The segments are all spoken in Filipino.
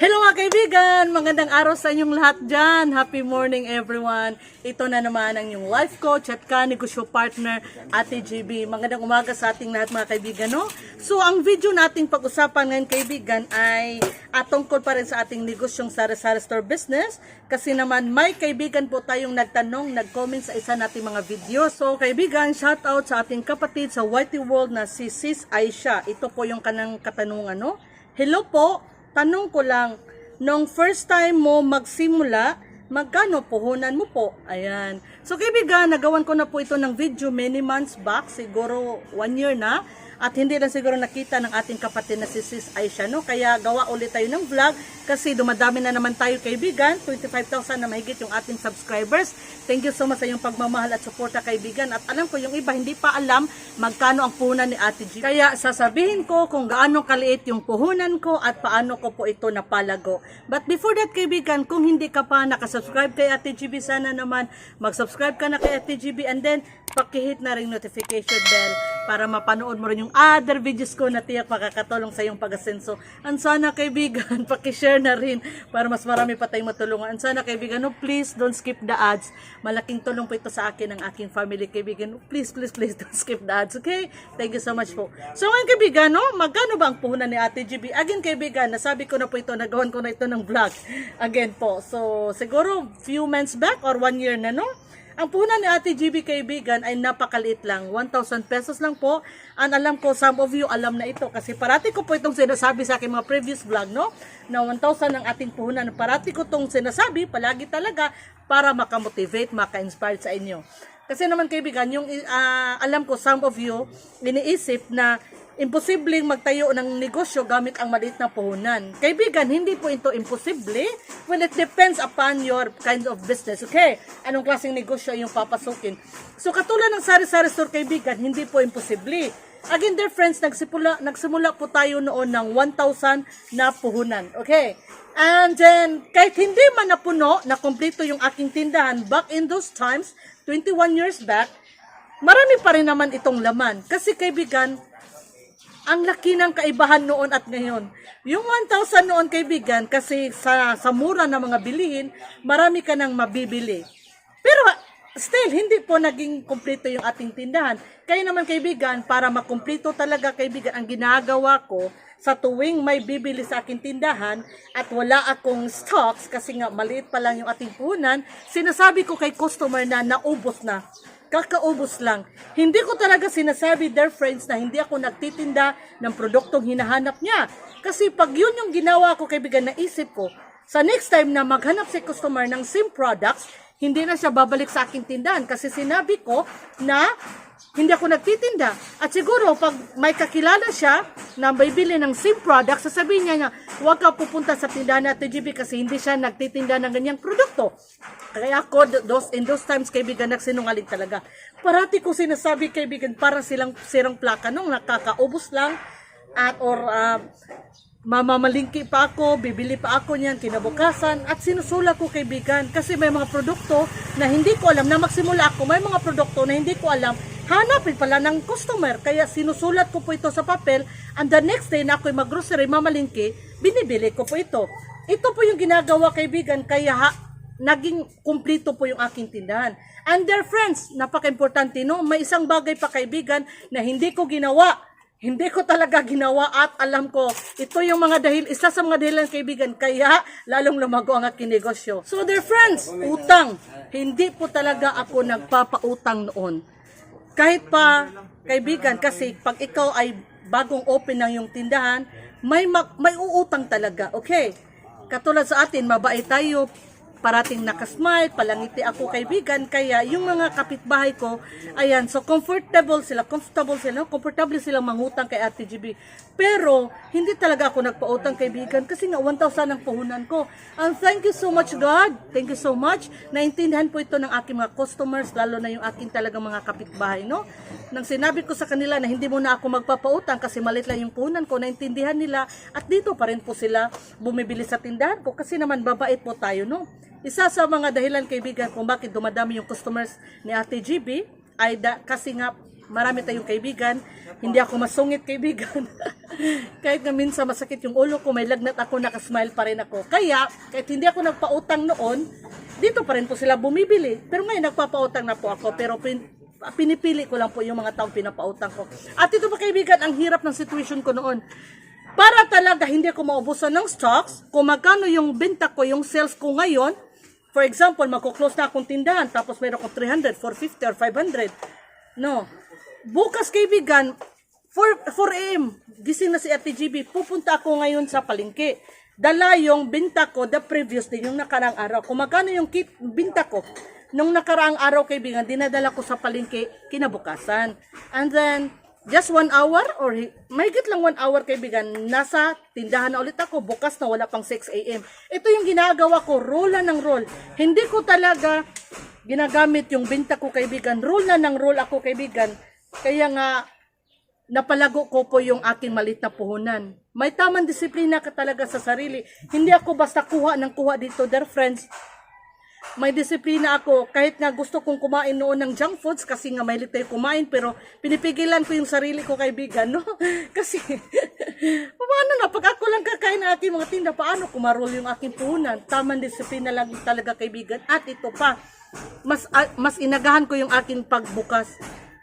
Hello mga kaibigan! Magandang araw sa inyong lahat dyan. Happy morning everyone. Ito na naman ang inyong life coach at ka-negosyo partner, Ate GB. Magandang umaga sa ating lahat mga kaibigan. No? So ang video nating pag-usapan ngayon kaibigan ay atungkol pa rin sa ating negosyong sari-sari store business. Kasi naman may kaibigan po tayong nagtanong, nag-comment sa isa nating mga video. So kaibigan, shout out sa ating kapatid sa Whitey World na si Sis Aisha. Ito po yung kanang katanungan. No? Hello po, tanong ko lang, nung first time mo magsimula, magkano puhunan mo po? Ayan. So kaibigan, nagawan ko na po ito ng video many months back, siguro one year na. At hindi lang siguro nakita ng ating kapatid na si Sis Aisha, no? Kaya gawa ulit tayo ng vlog kasi dumadami na naman tayo kaibigan. 25,000 na mahigit yung ating subscribers. Thank you so much sa iyong pagmamahal at suporta kaibigan. At alam ko yung iba hindi pa alam magkano ang puhunan ni Ate G. Kaya sasabihin ko kung gaano kaliit yung puhunan ko at paano ko po ito napalago. But before that kaibigan, kung hindi ka pa nakasubscribe kay Ate GB, sana naman mag-subscribe ka na kay Ate GB and then pakihit na rin notification bell para mapanood mo rin yung other videos ko na tiyak makakatulong sa iyong pag-asenso. And sana kaibigan, pakishare na rin para mas marami pa tayong matulungan. And sana kaibigan, no, please don't skip the ads. Malaking tulong po ito sa akin ng aking family kaibigan. Please, please, please don't skip the ads, okay? Thank you so much po. So ngayon kaibigan, no, magkano ba ang puhunan ni Ate GB? Again kaibigan, nasabi ko na po ito, nagawan ko na ito ng vlog. Again po. So siguro few months back or one year na, no? Ang puhunan ni Ate GB kaibigan ay napakaliit lang. 1,000 pesos lang po. And alam ko, some of you alam na ito. Kasi parati ko po itong sinasabi sa aking mga previous vlog, no? Na 1,000 ang ating puhunan. Parati ko itong sinasabi, palagi talaga, para makamotivate, maka-inspire sa inyo. Kasi naman kaibigan, yung ah, alam ko, some of you, iniisip na imposibleng magtayo ng negosyo gamit ang maliit na puhunan. Kaibigan, hindi po ito imposible. Well, it depends upon your kind of business. Okay? Anong klaseng negosyo yung papasukin. So, katulad ng sari-sari store, kaibigan, hindi po imposible. Again, dear friends, nagsimula, nagsimula po tayo noon ng 1,000 na puhunan. Okay? And then, kahit hindi man napuno, na kumpleto yung aking tindahan, back in those times, 21 years back, marami pa rin naman itong laman. Kasi kaibigan, ang laki ng kaibahan noon at ngayon. Yung 1,000 noon kaibigan, kasi sa, sa mura na mga bilihin, marami ka nang mabibili. Pero still, hindi po naging kumpleto yung ating tindahan. Kaya naman kaibigan, para makumpleto talaga kaibigan, ang ginagawa ko, sa tuwing may bibili sa aking tindahan at wala akong stocks kasi nga maliit pa lang yung ating puhunan, sinasabi ko kay customer na naubos na kakaubos lang. Hindi ko talaga sinasabi, dear friends, na hindi ako nagtitinda ng produktong hinahanap niya. Kasi pag yun yung ginawa ko, kaibigan, naisip ko, sa next time na maghanap si customer ng same products, hindi na siya babalik sa aking tindahan. Kasi sinabi ko na hindi ako nagtitinda. At siguro, pag may kakilala siya na may bili ng same product, sasabihin niya na, huwag ka pupunta sa tindahan na TGB kasi hindi siya nagtitinda ng ganyang produkto. Kaya ako, those, in those times, kaibigan, nagsinungaling talaga. Parati ko sinasabi, kaibigan, para silang sirang plaka nung nakakaubos lang at or uh, mamamalingki pa ako, bibili pa ako niyan kinabukasan at sinusula ko kaibigan kasi may mga produkto na hindi ko alam na magsimula ako may mga produkto na hindi ko alam hanapin pala ng customer kaya sinusulat ko po ito sa papel and the next day na ako'y maggrocery mamalingki binibili ko po ito ito po yung ginagawa kaibigan kaya ha, naging kumplito po yung aking tindahan and dear friends napaka-importante no may isang bagay pa kaibigan na hindi ko ginawa hindi ko talaga ginawa at alam ko, ito yung mga dahil, isa sa mga dahilan kaibigan, kaya lalong lumago ang aking negosyo. So dear friends, utang. Hindi po talaga ako nagpapautang noon. Kahit pa, kaibigan, kasi pag ikaw ay bagong open ng yung tindahan, may, may uutang talaga, okay? Katulad sa atin, mabait tayo, parating nakasmile, palangiti ako kaibigan, kaya yung mga kapitbahay ko, ayan, so comfortable sila, comfortable sila, comfortable silang mangutang kay Ate GB. Pero, hindi talaga ako nagpautang kaibigan kasi nga 1,000 ang puhunan ko. And thank you so much God, thank you so much. Naintindihan po ito ng aking mga customers, lalo na yung aking talagang mga kapitbahay, no? Nang sinabi ko sa kanila na hindi mo na ako magpapautang kasi malit lang yung puhunan ko, naintindihan nila at dito pa rin po sila bumibili sa tindahan ko kasi naman babait po tayo, no? Isa sa mga dahilan kaibigan kung bakit dumadami yung customers ni Ate GB ay da, kasi nga marami tayong kaibigan. Hindi ako masungit kaibigan. kahit nga minsan masakit yung ulo ko, may lagnat ako, nakasmile pa rin ako. Kaya, kahit hindi ako nagpautang noon, dito pa rin po sila bumibili. Pero ngayon, nagpapautang na po ako. Pero pin, pinipili ko lang po yung mga taong pinapautang ko. At ito pa kaibigan, ang hirap ng situation ko noon. Para talaga hindi ako maubusan ng stocks, kung magkano yung benta ko, yung sales ko ngayon, for example, magkuklose na akong tindahan, tapos meron akong 300, 450, or 500. No. Bukas kaibigan, 4, 4 a.m., gising na si Ate GB, pupunta ako ngayon sa palengke. Dala yung binta ko the previous day, yung nakaraang araw. Kung magkano yung kit, binta ko, nung nakaraang araw kaibigan, dinadala ko sa palengke kinabukasan. And then, just one hour or hi- mahigit lang one hour kaibigan, nasa tindahan na ulit ako, bukas na wala pang 6 a.m. Ito yung ginagawa ko, roll na ng roll. Hindi ko talaga ginagamit yung binta ko kaibigan, roll na ng roll ako kaibigan. Kaya nga, napalago ko po yung aking malit na puhunan. May tamang disiplina ka talaga sa sarili. Hindi ako basta kuha ng kuha dito, dear friends. May disiplina ako. Kahit nga gusto kong kumain noon ng junk foods kasi nga may tayo kumain pero pinipigilan ko yung sarili ko kaibigan, no? kasi paano na pag ako lang kakain ng aking mga tinda, paano kumarol yung aking puhunan? Tamang disiplina lang talaga kaibigan. At ito pa, mas ah, mas inagahan ko yung aking pagbukas.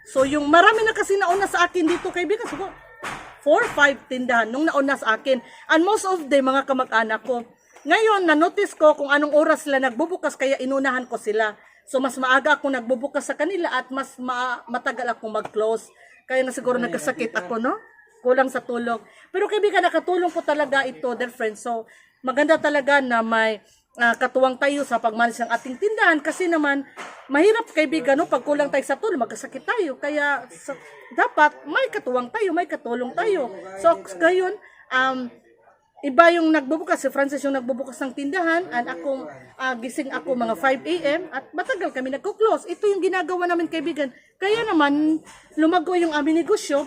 So yung marami na kasi nauna sa akin dito kaibigan. So, 4 5 tindahan nung nauna sa akin. And most of the mga kamag-anak ko. Ngayon, na-notice ko kung anong oras sila nagbubukas kaya inunahan ko sila. So mas maaga ako nagbubukas sa kanila at mas ma- matagal ako mag-close. Kaya na siguro nagkasakit ako, no? Kulang sa tulog. Pero kaibigan, nakatulong po talaga ito, dear friends. So, maganda talaga na may ah, katuwang tayo sa pagmanis ng ating tindahan kasi naman mahirap kaibigan no pag kulang tayo sa tulong magkasakit tayo kaya sa- dapat may katuwang tayo may katulong tayo so ngayon um iba yung nagbubukas si Francis yung nagbubukas ng tindahan and ako ah, gising ako mga 5 a.m. at matagal kami nagko-close ito yung ginagawa namin kaibigan kaya naman lumago yung aming negosyo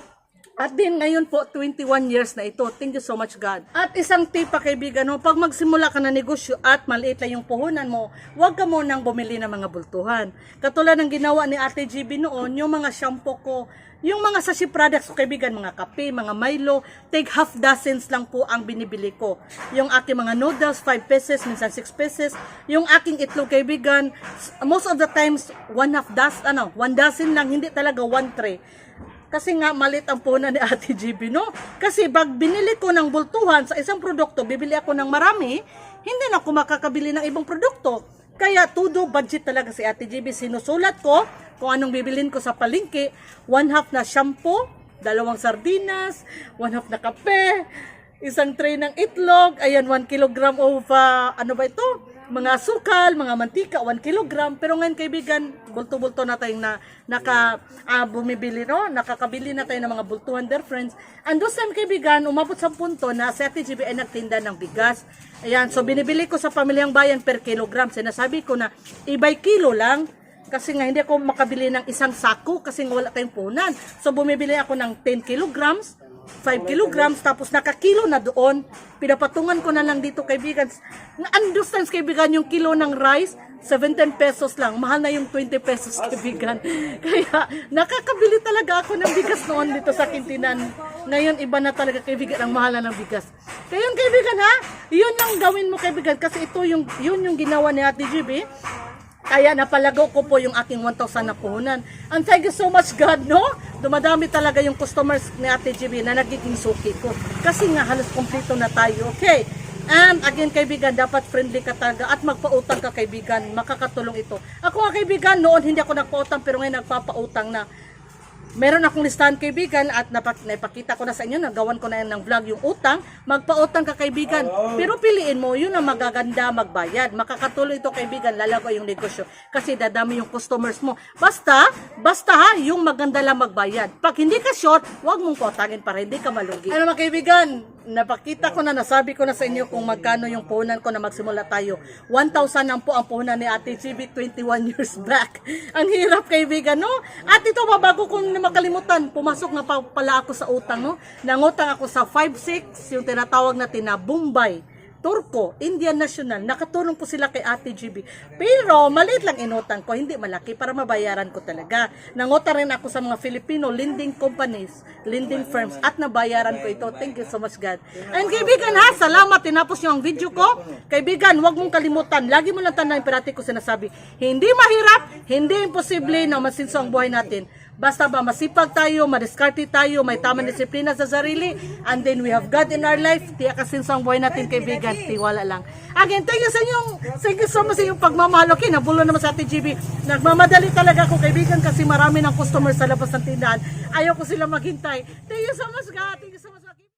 at din ngayon po, 21 years na ito. Thank you so much God. At isang tip pa kaibigan, no, pag magsimula ka na negosyo at maliit lang yung puhunan mo, huwag ka mo nang bumili ng mga bultuhan. Katulad ng ginawa ni Ate GB noon, yung mga shampoo ko, yung mga sashi products ko kaibigan, mga kape, mga Milo, take half dozens lang po ang binibili ko. Yung aking mga noodles, 5 pesos, minsan 6 pesos. Yung aking itlog kaibigan, most of the times, one half dozen, ano, one dozen lang, hindi talaga one tray. Kasi nga malit ang punan ni Ate GB, no? Kasi pag binili ko ng bultuhan sa isang produkto, bibili ako ng marami, hindi na ako makakabili ng ibang produkto. Kaya tudo budget talaga si Ate GB. Sinusulat ko kung anong bibilin ko sa palengke. One half na shampoo, dalawang sardinas, one half na kape, isang tray ng itlog, ayan, 1 kilogram of, ah, ano ba ito? Mga sukal, mga mantika, 1 kilogram. Pero ngayon, kaibigan, bulto-bulto na tayong na, naka, ah, bumibili, no? Nakakabili na tayo ng mga bultuhan, dear friends. And those time, kaibigan, umabot sa punto na si Ate GB ay nagtinda ng bigas. Ayan, so binibili ko sa pamilyang bayan per kilogram. Sinasabi ko na, ibay kilo lang. Kasi nga hindi ako makabili ng isang sako kasi wala tayong punan. So bumibili ako ng 10 kilograms, 5 kilograms, tapos nakakilo na doon. Pinapatungan ko na lang dito kaibigan. Na-understand kaibigan yung kilo ng rice, 17 pesos lang. Mahal na yung 20 pesos kaibigan. Kaya nakakabili talaga ako ng bigas noon dito sa Kintinan. Ngayon iba na talaga kaibigan ang mahal na ng bigas. Kaya kaibigan ha, yun lang gawin mo kaibigan kasi ito yung, yun yung ginawa ni Ate GB. Kaya napalago ko po yung aking 1,000 na puhunan. And thank you so much God, no? Dumadami talaga yung customers ni Ate GB na nagiging suki ko. Kasi nga halos kompleto na tayo. Okay. And again, kaibigan, dapat friendly ka talaga at magpautang ka, kaibigan. Makakatulong ito. Ako kaibigan, noon hindi ako nagpautang pero ngayon nagpapautang na. Meron akong listahan kaibigan at napak ko na sa inyo, nagawan ko na yan ng vlog yung utang. Magpautang ka kaibigan. Pero piliin mo, yun ang magaganda magbayad. Makakatulong ito kaibigan, lalago yung negosyo. Kasi dadami yung customers mo. Basta, basta ha, yung maganda lang magbayad. Pag hindi ka short, huwag mong pautangin para hindi ka malugi. Ano mga kaibigan, napakita ko na, nasabi ko na sa inyo kung magkano yung puhunan ko na magsimula tayo. 1,000 lang po ang puhunan ni Ate GB 21 years back. Ang hirap kaibigan, no? At ito, bago ko na makalimutan, pumasok na pa pala ako sa utang, no? Nangutang ako sa 5-6, yung tinatawag natin na Bombay. Turko, Indian National, nakatulong po sila kay Ate GB. Pero maliit lang inutang ko, hindi malaki para mabayaran ko talaga. Nangutang rin ako sa mga Filipino lending companies, lending firms at nabayaran ko ito. Thank you so much God. And kaibigan ha, salamat tinapos ang video ko. Kaibigan, huwag mong kalimutan. Lagi mo lang tandaan parati ko sinasabi, hindi mahirap, hindi imposible na masinso ang buhay natin. Basta ba masipag tayo, madiskarte tayo, may tamang disiplina sa sarili, and then we have God in our life, tiyak kasi sa buhay natin kaibigan, tiwala lang. Again, thank you sa inyong, thank you so much sa inyong pagmamahal. Okay, nabulo naman sa ating GB. Nagmamadali talaga ako kaibigan kasi marami ng customer sa labas ng tindahan. Ayaw ko sila maghintay. Thank you so much God. Thank you